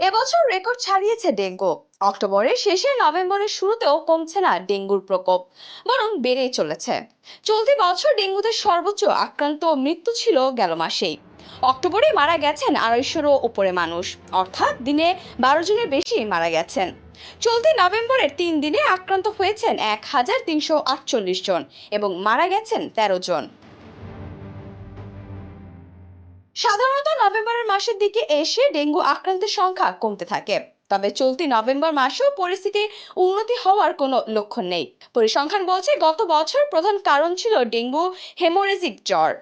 এবছর record ছাড়িয়েছে dengue. অক্টোবরের শেষে নভেম্বরের শুরুতেও কমছে না ডেঙ্গুর প্রকোপ, বরং বেড়েই চলেছে। চলতি বছর ডেঙ্গুতে সর্বোচ্চ আক্রান্ত মৃত্যু ছিল গেল মাসেই। অক্টোবরে মারা গেছেন আড়াইশোরও উপরে মানুষ, অর্থাৎ দিনে বারো জনের বেশি মারা গেছেন। চলতি নভেম্বরের তিন দিনে আক্রান্ত হয়েছেন এক হাজার তিনশো আটচল্লিশ জন এবং মারা গেছেন তেরো জন। সাধারণত নভেম্বরের মাসের দিকে এসে ডেঙ্গু আক্রান্তের সংখ্যা কমতে থাকে। তবে চলতি নভেম্বর মাসেও পরিস্থিতির উন্নতি হওয়ার কোনো লক্ষণ নেই। পরিসংখ্যান বলছে, গত বছর প্রধান কারণ ছিল ডেঙ্গু হেমোরেজিক জ্বর।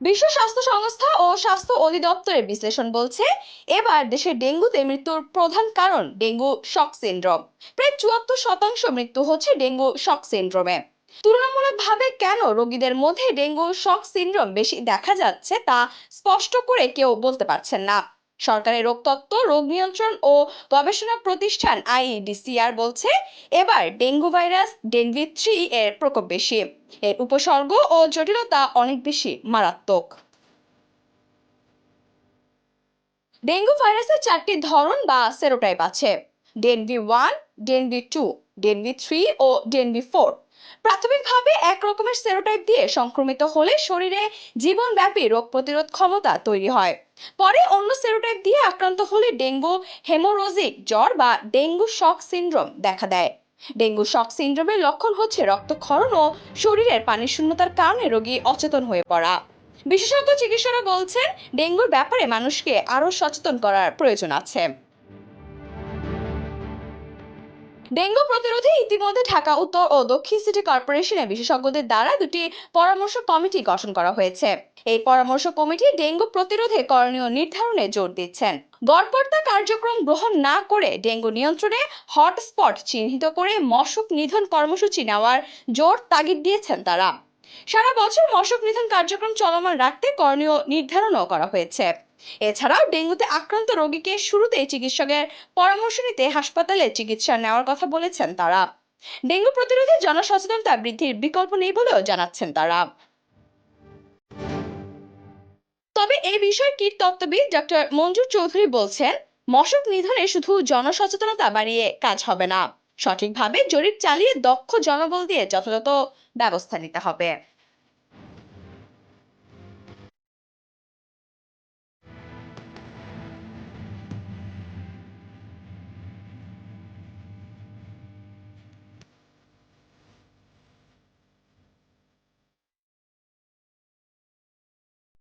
বিশ্ব স্বাস্থ্য সংস্থা ও স্বাস্থ্য অধিদপ্তরের বিশ্লেষণ বলছে, এবার দেশে ডেঙ্গুতে মৃত্যুর প্রধান কারণ ডেঙ্গু শক সিনড্রোম। প্রায় চুয়াত্তর শতাংশ মৃত্যু হচ্ছে ডেঙ্গু শক সিনড্রোমে। তুলনামূলকভাবে কেন রোগীদের মধ্যে ডেঙ্গু শক সিনড্রোম বেশি দেখা যাচ্ছে তা স্পষ্ট করে কেউ বলতে পারছেন না। সরকারের রোগতত্ত্ব, রোগ নিয়ন্ত্রণ ও গবেষণা প্রতিষ্ঠান আইইডিসিআর বলছে, এবার ডেঙ্গু ভাইরাস ডেঙ্গি থ্রি এর প্রকোপ বেশি। এর উপসর্গ ও জটিলতা অনেক বেশি মারাত্মক। ডেঙ্গু ভাইরাসের চারটি ধরন বা সেরোটাইপ আছে। DENV one, DENV two DENV three ও ডেনভি ফোর প্রাথমিকভাবে এক রকমের সেরোটাইপ দিয়ে সংক্রমিত হলে শরীরে জীবনব্যাপী রোগ প্রতিরোধ ক্ষমতা তৈরি হয়। পরে অন্য সেরোটাইপ দিয়ে আক্রান্ত হলে ডেঙ্গু হেমোরোজিক জ্বর বা ডেঙ্গু শক সিনড্রোম দেখা দেয়। ডেঙ্গু শক সিনড্রোমের লক্ষণ হচ্ছে রক্তক্ষরণ ও শরীরের পানির শূন্যতার কারণে রোগী অচেতন হয়ে পড়া। বিশেষজ্ঞ চিকিৎসকরা বলছেন, ডেঙ্গুর ব্যাপারে মানুষকে আরও সচেতন করার প্রয়োজন আছে। ডেঙ্গু প্রতিরোধে ইতিমধ্যে ঢাকা, উত্তর ও দক্ষিণ সিটি কর্পোরেশনের বিশেষজ্ঞদের দ্বারা দুটি পরামর্শ কমিটি গঠন করা হয়েছে। এই পরামর্শ কমিটি ডেঙ্গু প্রতিরোধে করণীয় নির্ধারণে জোর দিচ্ছেন। গড়পড়তা কার্যক্রম গ্রহণ না করে ডেঙ্গু নিয়ন্ত্রণে হটস্পট চিহ্নিত করে মশক নিধন কর্মসূচি নেওয়ার জোর তাগিদ দিয়েছেন তারা। সারা বছর মশক নিধন কার্যক্রম চলমান রাখতে করণীয় নির্ধারণও করা হয়েছে। এছাড়াও ডেঙ্গুতে আক্রান্ত রোগীকে শুরুতেই চিকিৎসকের পরামর্শ নিতে হাসপাতালে চিকিৎসা নেওয়ার কথা বলেছেন তারা। ডেঙ্গু প্রতিরোধে জনসচেতনতা বৃদ্ধির বিকল্প নেই বলেও জানাচ্ছেন তারা। তবে এই বিষয়ে কীটতত্ত্ববিদ ডক্টর মঞ্জুর চৌধুরী বলছেন, মশক নিধনে শুধু জনসচেতনতা বাড়িয়ে কাজ হবে না। সঠিকভাবে জরিপ চালিয়ে দক্ষ জনবল দিয়ে যথাযথ ব্যবস্থা নিতে হবে।